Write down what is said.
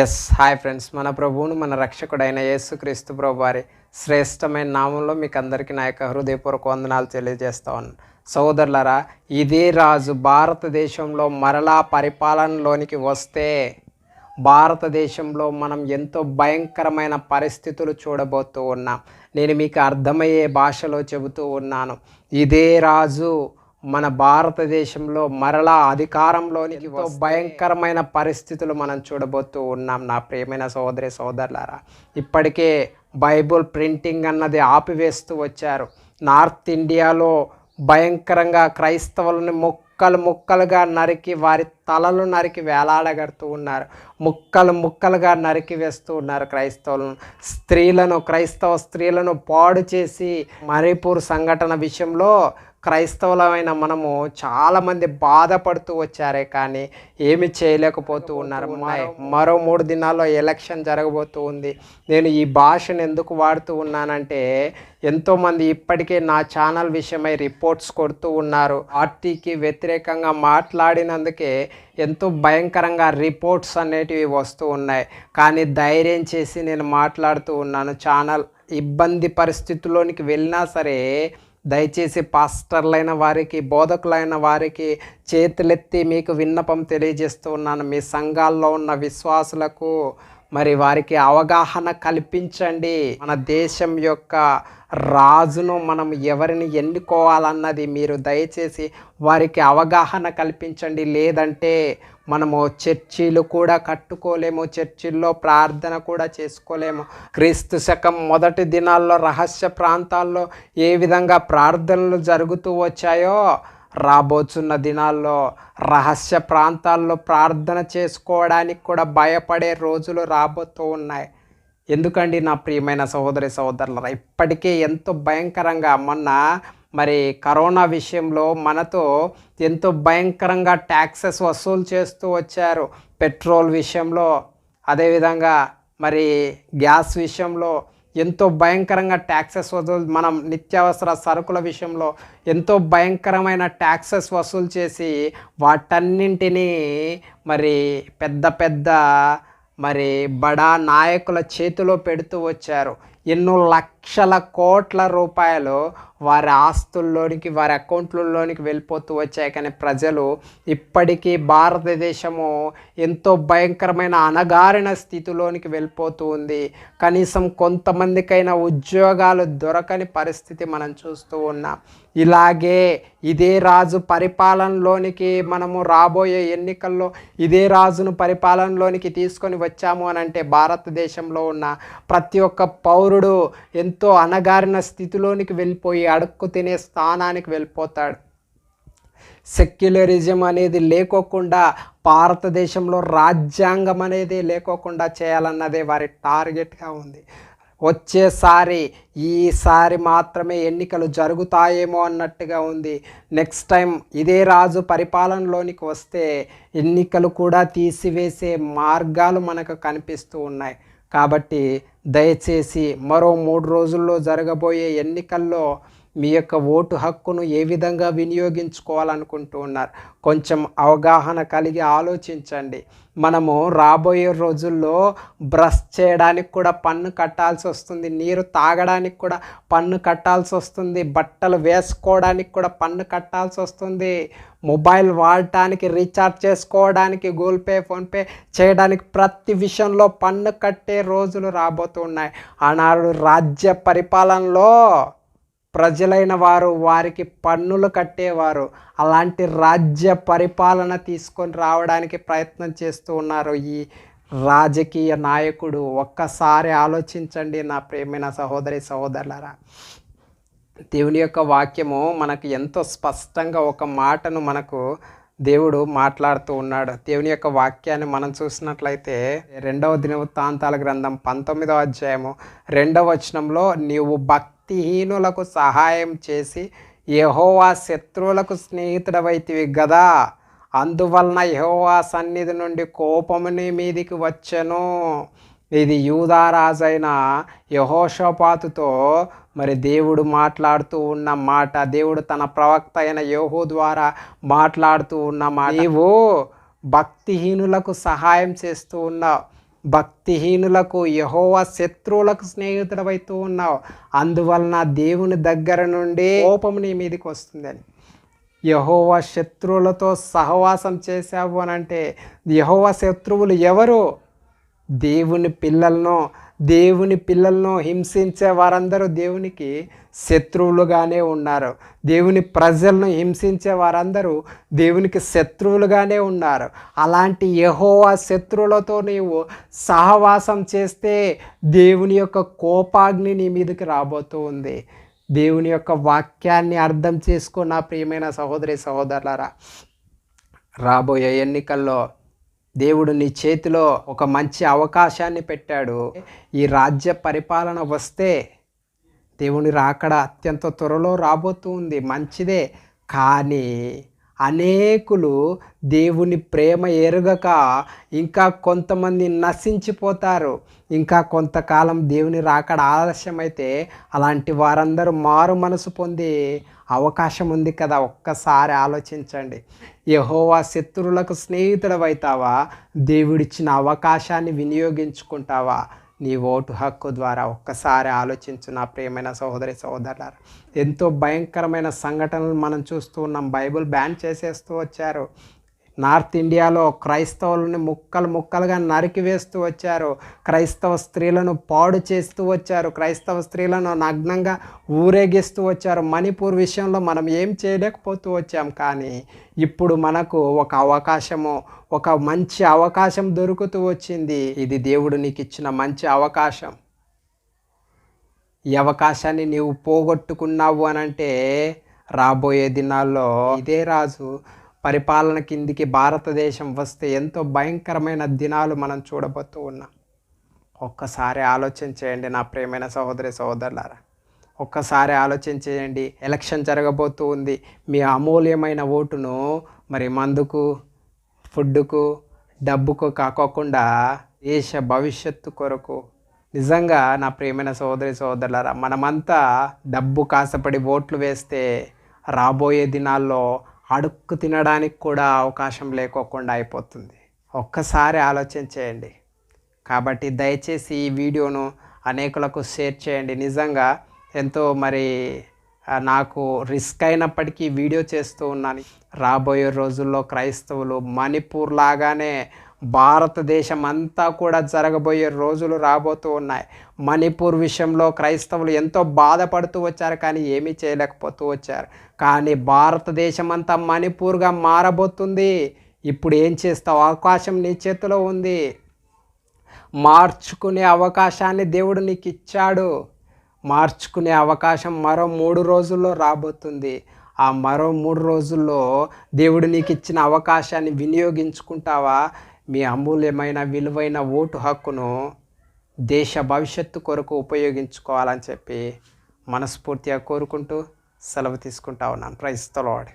Yes hi friends మన ప్రభువును మన రక్షకుడైన యేసుక్రీస్తు ప్రభు వారి శ్రేష్టమైన నామంలో మీకు అందరికీ నా యొక్క హృదయపూర్వక వందనాలు తెలియజేస్తా ఉన్నాను. సోదరులరా ఇదే రాజు భారతదేశంలో మరలా పరిపాలనలోనికి వస్తే భారతదేశంలో మనం ఎంతో భయంకరమైన పరిస్థితులు చూడబోతూ ఉన్నాం. నేను మీకు అర్థమయ్యే భాషలో చెబుతూ ఉన్నాను. ఇదే రాజు మన భారతదేశంలో మరలా అధికారంలోనికి ఎంతో భయంకరమైన పరిస్థితులు మనం చూడబోతూ ఉన్నాం నా ప్రియమైన సోదరి సోదరులారా ఇప్పటికే బైబుల్ ప్రింటింగ్ అన్నది ఆపివేస్తూ వచ్చారు. నార్త్ ఇండియాలో భయంకరంగా క్రైస్తవులను ముక్కలు ముక్కలుగా నరికి వారి తలలు నరికి వేలాడగడుతూ ఉన్నారు. ముక్కలు ముక్కలుగా నరికి వేస్తూ ఉన్నారు క్రైస్తవులను. స్త్రీలను క్రైస్తవ స్త్రీలను పాడు చేసి మణిపూర్ సంఘటన విషయంలో క్రైస్తవులమైన మనము చాలామంది బాధపడుతూ వచ్చారే కానీ ఏమి చేయలేకపోతూ ఉన్నారు. మరో- మూడు దినాల్లో ఎలక్షన్ జరగబోతూ ఉంది. నేను ఈ భాషను ఎందుకు వాడుతూ ఉన్నానంటే ఎంతోమంది ఇప్పటికే నా ఛానల్ విషయమై రిపోర్ట్స్ కొడుతూ ఉన్నారు. పార్టీకి వ్యతిరేకంగా మాట్లాడినందుకే ఎంతో భయంకరంగా రిపోర్ట్స్ అనేటివి వస్తూ ఉన్నాయి. కానీ ధైర్యం చేసి నేను మాట్లాడుతూ ఉన్నాను. ఛానల్ ఇబ్బంది పరిస్థితుల్లోనికి వెళ్ళినా సరే దయచేసి పాస్టర్లైన వారికి బోధకులైన వారికి చేతులెత్తి మీకు విన్నపం తెలియజేస్తూ ఉన్నాను. మీ సంఘాల్లో ఉన్న విశ్వాసులకు మరి వారికి అవగాహన కల్పించండి. మన దేశం యొక్క రాజును మనం ఎవరిని ఎన్నుకోవాలన్నది మీరు దయచేసి వారికి అవగాహన కల్పించండి. లేదంటే మనము చర్చీలు కూడా కట్టుకోలేము చర్చిల్లో ప్రార్థన కూడా చేసుకోలేము. క్రీస్తు శకం మొదటి దినాల్లో రహస్య ప్రాంతాల్లో ఏ విధంగా ప్రార్థనలు జరుగుతూ వచ్చాయో రాబోతున్న దినాల్లో రహస్య ప్రాంతాల్లో ప్రార్థన చేసుకోవడానికి కూడా భయపడే రోజులు రాబోతూ ఉన్నాయి. ఎందుకండి నా ప్రియమైన సహోదరి సహోదరులరా ఇప్పటికే ఎంతో భయంకరంగా మొన్న మరి కరోనా విషయంలో మనతో ఎంతో భయంకరంగా ట్యాక్సెస్ వసూలు చేస్తూ వచ్చారు. పెట్రోల్ విషయంలో అదేవిధంగా మరి గ్యాస్ విషయంలో ఎంతో భయంకరంగా ట్యాక్సెస్ వసూలు మనం నిత్యావసర సరుకుల విషయంలో ఎంతో భయంకరమైన ట్యాక్సెస్ వసూలు చేసి వాటన్నింటినీ మరి పెద్ద పెద్ద మరి బడా నాయకుల చేతిలో పెడుతూ వచ్చారు. ఎన్నో లక్షల కోట్ల రూపాయలు వారి ఆస్తుల్లోనికి వారి అకౌంట్లలోనికి వెళ్ళిపోతూ వచ్చాయి. కానీ ప్రజలు ఇప్పటికీ భారతదేశము ఎంతో భయంకరమైన అణగారిన స్థితిలోనికి వెళ్ళిపోతూ ఉంది. కనీసం కొంతమందికైనా ఉద్యోగాలు దొరకని పరిస్థితి మనం చూస్తూ ఉన్నాం. ఇలాగే ఇదే రాజు పరిపాలనలోనికి మనము రాబోయే ఎన్నికల్లో ఇదే రాజును పరిపాలనలోనికి తీసుకొని వచ్చాము అని అంటే భారతదేశంలో ఉన్న ప్రతి ఒక్క పౌరు పౌరుడు ఎంతో అణగారిన స్థితిలోనికి వెళ్ళిపోయి అడుక్కు తినే స్థానానికి వెళ్ళిపోతాడు. సెక్యులరిజం అనేది లేకోకుండా భారతదేశంలో రాజ్యాంగం అనేది లేకోకుండా చేయాలన్నదే వారి టార్గెట్గా ఉంది. వచ్చేసారి ఈసారి మాత్రమే ఎన్నికలు జరుగుతాయేమో అన్నట్టుగా ఉంది. నెక్స్ట్ టైం ఇదే రాజు పరిపాలనలోనికి వస్తే ఎన్నికలు కూడా తీసివేసే మార్గాలు మనకు కనిపిస్తూ ఉన్నాయి. కాబట్టి దయచేసి మరో మూడు రోజుల్లో జరగబోయే ఎన్నికల్లో మీ యొక్క ఓటు హక్కును ఏ విధంగా వినియోగించుకోవాలనుకుంటూ ఉన్నారు? కొంచెం అవగాహన కలిగి ఆలోచించండి. మనము రాబోయే రోజుల్లో బ్రష్ చేయడానికి కూడా పన్ను కట్టాల్సి వస్తుంది నీరు తాగడానికి కూడా పన్ను కట్టాల్సి వస్తుంది బట్టలు వేసుకోవడానికి కూడా పన్ను కట్టాల్సి వస్తుంది మొబైల్ వాడటానికి రీఛార్జ్ చేసుకోవడానికి గూగుల్ పే ఫోన్పే చేయడానికి ప్రతి విషయంలో పన్ను కట్టే రోజులు రాబోతున్నాయి ఆనాడు రాజ్య పరిపాలనలో ప్రజలైన వారు వారికి పన్నులు కట్టేవారు. అలాంటి రాజ్య పరిపాలన తీసుకొని రావడానికి ప్రయత్నం చేస్తూ ఉన్నారు ఈ రాజకీయ నాయకుడు. ఒక్కసారి ఆలోచించండి నా ప్రేమైన సహోదరి సహోదరులరా. దేవుని యొక్క వాక్యము మనకు ఎంతో స్పష్టంగా ఒక మాటను మనకు దేవుడు మాట్లాడుతూ ఉన్నాడు. దేవుని యొక్క వాక్యాన్ని మనం చూసినట్లయితే రెండవ దినవృత్తాంతాల గ్రంథం పంతొమ్మిదవ అధ్యాయము రెండవ వచనంలో నీవు భక్తిహీనులకు సహాయం చేసి యహోవా శత్రువులకు స్నేహితుడవైతివి గదా. అందువలన యహోవా సన్నిధి నుండి కోపముని మీదికి వచ్చెను. ఇది యూదారాజైన యహోషపాతుతో మరి దేవుడు మాట్లాడుతూ ఉన్న మాట దేవుడు తన ప్రవక్త అయిన యోహో ద్వారా మాట్లాడుతూ ఉన్న మాట. నీవు భక్తిహీనులకు సహాయం చేస్తూ ఉన్నావు. భక్తిహీనులకు యహోవా శత్రువులకు స్నేహితుడవైతూ ఉన్నావు. అందువలన దేవుని దగ్గర నుండి కోపం నీ మీదకి వస్తుందని. యహోవా శత్రువులతో సహవాసం చేశావు అని అంటే యహోవా శత్రువులు ఎవరు? దేవుని పిల్లలను దేవుని పిల్లలను హింసించే వారందరూ దేవునికి శత్రువులుగానే ఉన్నారు. దేవుని ప్రజలను హింసించే వారందరూ దేవునికి శత్రువులుగానే ఉన్నారు. అలాంటి యహోవా శత్రువులతో నీవు సహవాసం చేస్తే దేవుని యొక్క కోపాగ్ని నీ మీదకి రాబోతూ ఉంది. దేవుని యొక్క వాక్యాన్ని అర్థం చేసుకున్న ప్రియమైన సహోదరి సహోదరులరా. రాబోయే ఎన్నికల్లో దేవుడు నీ చేతిలో ఒక మంచి అవకాశాన్ని పెట్టాడు. ఈ రాజ్య పరిపాలన వస్తే దేవుని రాకడ అత్యంత త్వరలో రాబోతుంది మంచిదే. కానీ అనేకులు దేవుని ప్రేమ ఎరుగక ఇంకా కొంతమంది నశించిపోతారు. ఇంకా కొంతకాలం దేవుని రాకడ ఆలస్యమైతే అలాంటి వారందరూ మారు మనసు పొందే అవకాశం ఉంది కదా. ఒక్కసారి ఆలోచించండి. యహోవా శత్రువులకు స్నేహితుడవైతావా? దేవుడిచ్చిన అవకాశాన్ని వినియోగించుకుంటావా? నీ ఓటు హక్కు ద్వారా ఒక్కసారి ఆలోచించు నా ప్రియమైన సహోదరి సహోదరులారు. ఎంతో భయంకరమైన సంఘటనలు మనం చూస్తూ ఉన్నాం. బైబుల్ బ్యాన్ చేసేస్తూ వచ్చారు. నార్త్ ఇండియాలో క్రైస్తవులని ముక్కలు ముక్కలుగా నరికి వేస్తూ వచ్చారు. క్రైస్తవ స్త్రీలను పాడు చేస్తూ వచ్చారు. క్రైస్తవ స్త్రీలను నగ్నంగా ఊరేగిస్తూ వచ్చారు. మణిపూర్ విషయంలో మనం ఏం చేయలేకపోతూ వచ్చాం. కానీ ఇప్పుడు మనకు ఒక అవకాశము ఒక మంచి అవకాశం దొరుకుతూ వచ్చింది. ఇది దేవుడు నీకు ఇచ్చిన మంచి అవకాశం. ఈ అవకాశాన్ని నీవు పోగొట్టుకున్నావు అని అంటే రాబోయే దినాల్లో ఇదే రాజు పరిపాలన కిందికి భారతదేశం వస్తే ఎంతో భయంకరమైన దినాలు మనం చూడబోతూ ఉన్నాం. ఒక్కసారి ఆలోచన చేయండి నా ప్రేమైన సహోదరి సహోదరులారా. ఒక్కసారి ఆలోచన చేయండి. ఎలక్షన్ జరగబోతూ ఉంది. మీ అమూల్యమైన ఓటును మరి మందుకు ఫుడ్కు డబ్బుకు కాకోకుండా దేశ భవిష్యత్తు కొరకు నిజంగా నా ప్రియమైన సహోదరి సహోదరులారా మనమంతా డబ్బు కాసపడి ఓట్లు వేస్తే రాబోయే దినాల్లో అడుక్కు తినడానికి కూడా అవకాశం లేకోకుండా అయిపోతుంది. ఒక్కసారి ఆలోచన చేయండి. కాబట్టి దయచేసి ఈ వీడియోను అనేకులకు షేర్ చేయండి. నిజంగా ఎంతో మరి నాకు రిస్క్ అయినప్పటికీ వీడియో చేస్తూ ఉన్నాను. రాబోయే రోజుల్లో క్రైస్తవులు మణిపూర్ లాగానే భారతదేశం అంతా కూడా జరగబోయే రోజులు రాబోతూ ఉన్నాయి. మణిపూర్ విషయంలో క్రైస్తవులు ఎంతో బాధపడుతూ వచ్చారు కానీ ఏమీ చేయలేకపోతూ వచ్చారు. కానీ భారతదేశం అంతా మణిపూర్గా మారబోతుంది. ఇప్పుడు ఏం చేస్తావు? అవకాశం నీ చేతిలో ఉంది. మార్చుకునే అవకాశాన్ని దేవుడు నీకు ఇచ్చాడు మార్చుకునే అవకాశం మరో మూడు రోజుల్లో రాబోతుంది. ఆ మరో మూడు రోజుల్లో దేవుడు నీకు ఇచ్చిన అవకాశాన్ని వినియోగించుకుంటావా? మీ అమూల్యమైన విలువైన ఓటు హక్కును దేశ భవిష్యత్తు కొరకు ఉపయోగించుకోవాలని చెప్పి మనస్ఫూర్తిగా కోరుకుంటూ సెలవు తీసుకుంటా ఉన్నాను. ప్రైస్తలోడ్